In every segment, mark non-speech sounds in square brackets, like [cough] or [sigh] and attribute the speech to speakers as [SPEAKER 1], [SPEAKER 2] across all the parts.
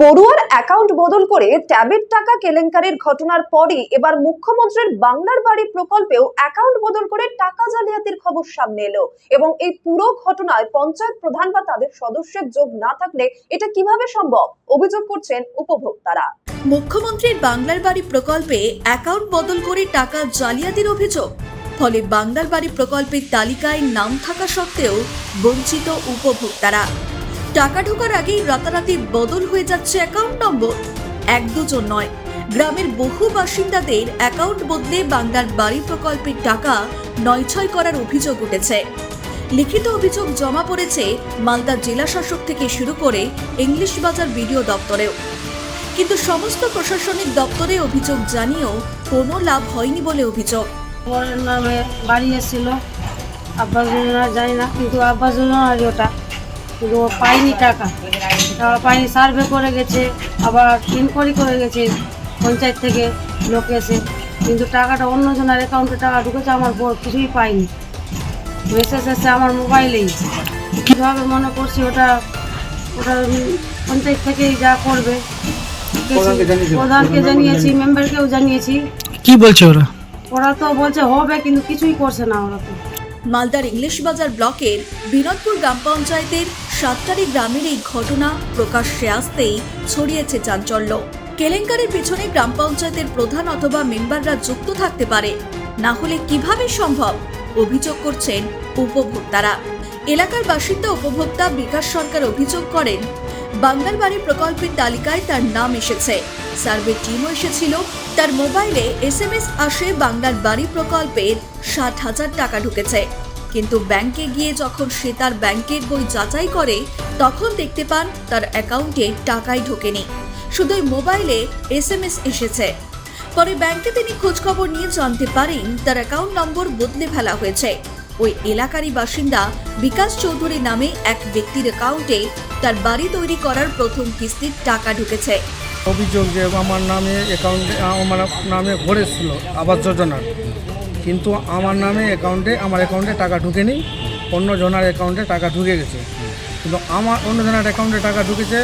[SPEAKER 1] পড়ুয়ার account বদল করে ট্যাবের টাকা কেলেঙ্কারির ঘটনার পরই এবার মুখ্যমন্ত্রীর বাংলার বাড়ি প্রকল্পেও অ্যাকাউন্ট বদল করে টাকা জালিয়াতির খবর সামনে এলো। এবং এই পুরো ঘটনায় পঞ্চায়েত প্রধান বা তাদের সদস্যের যোগ না থাকলে এটা কীভাবে সম্ভব? অভিযোগ করছেন উপভোক্তারা।
[SPEAKER 2] মুখ্যমন্ত্রীর বাংলার বাড়ি প্রকল্পে অ্যাকাউন্ট বদল করে টাকা জালিয়াতির অভিযোগ। ফলে বাংলার বাড়ি প্রকল্পের তালিকায় নাম থাকা সত্ত্বেও বঞ্চিত উপভোক্তারা। টাকা ঢোকার আগেই রাতারাতি বদল হয়ে যাচ্ছে অ্যাকাউন্ট নম্বর এক দুজন নয়। গ্রামের বহু বাসিন্দাদের অ্যাকাউন্ট বদলে বাংলার বাড়ি প্রকল্পের টাকা নয়ছয় করার অভিযোগ উঠেছে। লিখিত অভিযোগ জমা পড়েছে মালদা জেলা শাসক থেকে শুরু করে ইংলিশ বাজার বিডিও দপ্তরেও। কিন্তু সমস্ত প্রশাসনিক দপ্তরে অভিযোগ জানিয়েও কোনো লাভ হয়নি বলে অভিযোগ।
[SPEAKER 3] নামে বাড়ি এসেছিল। যোজনা জানি না, কিন্তু আব্বাস যোজনার ওটা কিন্তু ও পায়নি টাকা। টাকা পায়নি সার্ভে করে গেছে আবার ইনকোয়ারি করে গেছে পঞ্চায়েত থেকে লোক এসে। কিন্তু টাকাটা অন্যজনের অ্যাকাউন্টে টাকা ঢুকেছে আমার বড় কিছুই পাইনি মেসেজ এসে আমার মোবাইলেই কীভাবে মনে করছি ওটা ওটা পঞ্চায়েত থেকেই যা করবে। প্রধানকে জানিয়েছি মেম্বারকেও জানিয়েছি।
[SPEAKER 4] কি বলছে ওরা?
[SPEAKER 3] ওরা তো বলছে হবে কিন্তু কিছুই করছে না ওরা তো।
[SPEAKER 2] মালদার ইংলিশ বাজার ব্লকের বিনোদপুর গ্রাম পঞ্চায়েতের সাতটারি গ্রামের এই ঘটনা প্রকাশ্যে আসতেই ছড়িয়েছে চাঞ্চল্য। কেলেঙ্কারির পিছনে গ্রাম পঞ্চায়েতের প্রধান অথবা মেম্বাররা যুক্ত থাকতে পারে। না হলে কীভাবে সম্ভব? অভিযোগ করছেন উপভোক্তারা। এলাকার বাসিন্দা উপভোক্তা বিকাশ সরকার অভিযোগ করেন, বাংলার বাড়ি প্রকল্পের তালিকায় তার নাম এসেছে। সার্ভে টিমও এসেছিল, তার মোবাইলে এস এম এস আসে বাংলার বাড়ি প্রকল্পের ষাট হাজার টাকা ঢুকেছে। কিন্তু ব্যাংকে গিয়ে যখন সে তার ব্যাংকের বই যাচাই করে, তখন দেখতে পান তার অ্যাকাউন্টে টাকাই ঢোকেনি। শুধুই মোবাইলে এস এম এস এসেছে। পরে ব্যাংকে তিনি খোঁজখবর নিয়ে জানতে পারেন, তার অ্যাকাউন্ট নম্বর বদলে ফেলা হয়েছে। ওই এলাকারই বাসিন্দা বিকাশ চৌধুরী নামে এক ব্যক্তির অ্যাকাউন্টে তার বাড়ি তৈরি করার প্রথম কিস্তির টাকা ঢুকেছে।
[SPEAKER 4] অভিযোগ যে আমার নামে অ্যাকাউন্টে আমার নামে ভরেছিল আবাস যোজনার। কিন্তু আমার নামে অ্যাকাউন্টে আমার অ্যাকাউন্টে টাকা ঢুকেনি, অন্য জনার অ্যাকাউন্টে টাকা ঢুকে গেছে। কিন্তু আমার, অন্য জনার অ্যাকাউন্টে টাকা ঢুকেছে,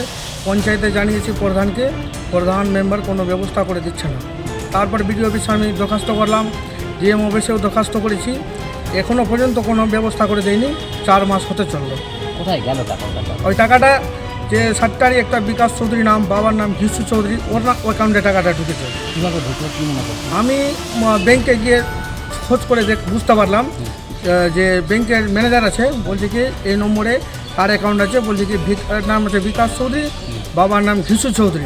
[SPEAKER 4] পঞ্চায়েতে জানিয়েছি প্রধানকে, প্রধান মেম্বার কোনো ব্যবস্থা করে দিচ্ছে না। তারপর বিডিও অফিসে আমি দরখাস্ত করলাম ডিএম অফিসেও দরখাস্ত করেছি। এখনও পর্যন্ত কোনো ব্যবস্থা করে দেয়নি চার মাস হতে চলল।
[SPEAKER 5] কোথায় গেল টাকাটা?
[SPEAKER 4] ওই টাকাটা যে সাতটারই একটা বিকাশ চৌধুরী নাম বাবার নাম ঘিসু চৌধুরী ওর না অ্যাকাউন্টে টাকাটা ঢুকেছে।
[SPEAKER 5] কীভাবে ঢুকলো কী মনে
[SPEAKER 4] আমি ব্যাঙ্কে ব্যাংকে গিয়ে খোঁজ করে দেখ বুঝতে পারলাম যে ব্যাংকের ম্যানেজার আছে বলছে কি এই নম্বরে তার অ্যাকাউন্ট আছে বলছে কি নাম আছে বিকাশ চৌধুরী বাবার নাম ঘিসু চৌধুরী।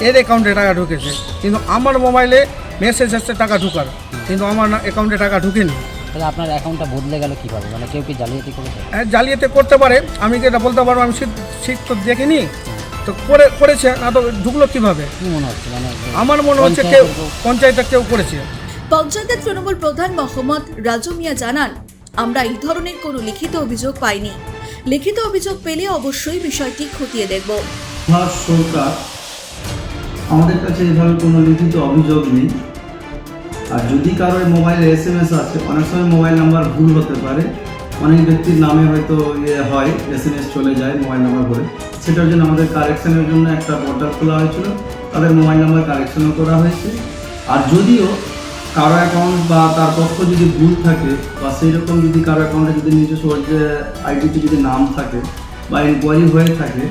[SPEAKER 4] এর অ্যাকাউন্টে টাকা ঢুকেছে। কিন্তু আমার মোবাইলে মেসেজ আসছে টাকা ঢুকার। কিন্তু আমার অ্যাকাউন্টে টাকা ঢুকেনি।
[SPEAKER 5] তাহলে আপনার অ্যাকাউন্টটা বদলে গেল কীভাবে? মানে কেউ কি জালিয়াতি করেছে?
[SPEAKER 4] হ্যাঁ, জালিয়াতি করতে পারে। আমি কি এটা বলতে পারব? আমি শীত শীত তো দেখিনি। তো করে করেছে না তো ঢুকলো কীভাবে?
[SPEAKER 5] মনে হচ্ছে? মানে
[SPEAKER 4] আমার মনে হচ্ছে কেউ- পঞ্চায়েতে কেউ করেছে।
[SPEAKER 2] পঞ্চায়েতের তৃণমূল প্রধান মোহাম্মদ রাজু মিয়া জানান আমরা এই ধরনের কোনো লিখিত অভিযোগ পাইনি। লিখিত অভিযোগ পেলে অবশ্যই বিষয়টি খতিয়ে দেখব।
[SPEAKER 6] ভারত সরকার আমাদের কাছে এভাবে কোনো লিখিত অভিযোগ নেই। আর যদি কারোর মোবাইলে এস এম এস আছে, অনেক সময় মোবাইল নাম্বার ভুল হতে পারে। অনেক ব্যক্তির নামে হয়তো ইয়ে হয় এস এম এস চলে যায় মোবাইল নাম্বার করে সেটার জন্য আমাদের কারেকশনের জন্য একটা পোর্টাল খোলা হয়েছিল। তাদের মোবাইল নাম্বার কারেকশনও করা হয়েছে। আর যদিও কারও অ্যাকাউন্ট বা তার তথ্য যদি ভুল থাকে বা সেই রকম যদি কারও অ্যাকাউন্টে যদি নিজস্ব যে আইডিতে যদি নাম থাকে বা ইনকোয়ারি হয়ে থাকে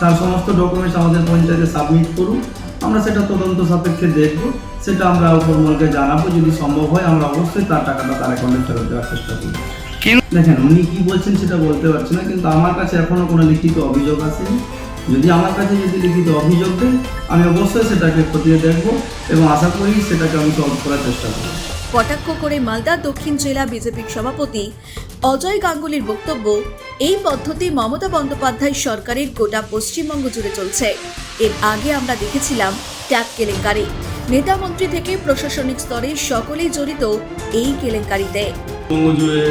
[SPEAKER 6] তার সমস্ত ডকুমেন্টস আমাদের পঞ্চায়েতে সাবমিট করুন। আমরা সেটা তদন্ত সাপেক্ষে দেখব। সেটা আমরা উপরমলকে জানাব। যদি সম্ভব হয় আমরা অবশ্যই তার টাকাটা তার অ্যাকাউন্টে ফেরত দেওয়ার চেষ্টা করব। দেখেন উনি কি বলছেন সেটা বলতে পারছি না কিন্তু আমার কাছে এখনও কোনো লিখিত অভিযোগ আসেনি। যদি আমার কাছে যদি লিখিত অভিযোগ দেন আমি অবশ্যই সেটাকে খতিয়ে দেখব এবং আশা করি সেটাকে আমি সলভ করার চেষ্টা করব।
[SPEAKER 2] কটাক্ষ করে মালদা দক্ষিণ জেলা বিজেপির সভাপতি অজয় গাঙ্গুলির বক্তব্য এই পদ্ধতি মমতা বন্দ্যোপাধ্যায় সরকারের গোটা পশ্চিমবঙ্গ জুড়ে চলছে। এর আগে আমরা দেখেছিলাম ট্যাপ কেলেঙ্কারি। নেতা মন্ত্রী থেকে প্রশাসনিক স্তরে সকলেই জড়িত এই কেলেঙ্কারিতে।
[SPEAKER 7] পশ্চিমবঙ্গ জুড়ে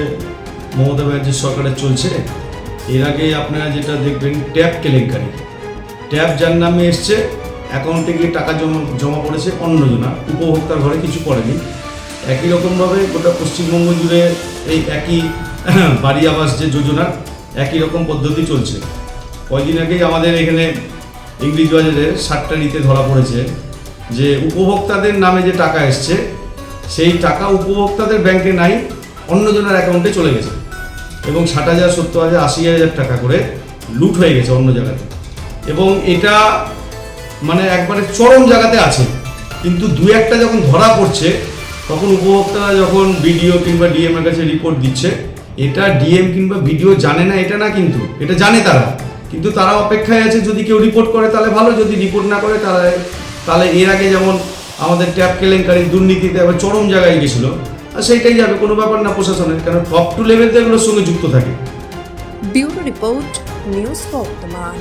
[SPEAKER 7] মমতা ব্যানার্জির সরকারে চলছে এর আগে আপনারা যেটা দেখবেন, ট্যাব কেলেঙ্কারি। ট্যাব যার নামে এসছে অ্যাকাউন্টে গিয়ে টাকা জমা জমা পড়েছে অন্যজনা, উপভোক্তার ঘরে কিছু করেনি একই রকমভাবে গোটা পশ্চিমবঙ্গ জুড়ে এই একই [clears throat] বাড়ি আবাস যে যোজনা, একই রকম পদ্ধতি চলছে। কয়দিন আগেই আমাদের এখানে ইংলিশ বাজারের সাতটারিতে ধরা পড়েছে যে উপভোক্তাদের নামে যে টাকা এসছে, সেই টাকা উপভোক্তাদের ব্যাংকে নাই, অন্যজনের অ্যাকাউন্টে চলে গেছে। এবং ষাট হাজার, সত্তর হাজার, আশি হাজার টাকা করে লুট হয়ে গেছে অন্য জায়গাতে। এবং এটা মানে একবারে চরম জায়গাতে আছে। কিন্তু দু একটা যখন ধরা পড়ছে, তখন উপভোক্তারা যখন বিডিও কিংবা ডিএম এর কাছে রিপোর্ট দিচ্ছে, এটা ডিএম কিংবা বিডিও জানে না, এটা না কিন্তু, এটা জানে তারা। কিন্তু তারা অপেক্ষায় আছে, যদি কেউ রিপোর্ট করে, তাহলে ভালো, যদি রিপোর্ট না করে, তাহলে তাহলে এর আগে যেমন আমাদের ট্যাপ কেলেঙ্কারি দুর্নীতিতে আবার চরম জায়গায় গেছিল সেইটাই যাবে, কোনো ব্যাপার না প্রশাসনের, কারণ টপ টু লেভেল তো এগুলোর সঙ্গে যুক্ত থাকে।
[SPEAKER 1] ব্যুরো রিপোর্ট, নিউজ ফর বর্তমান।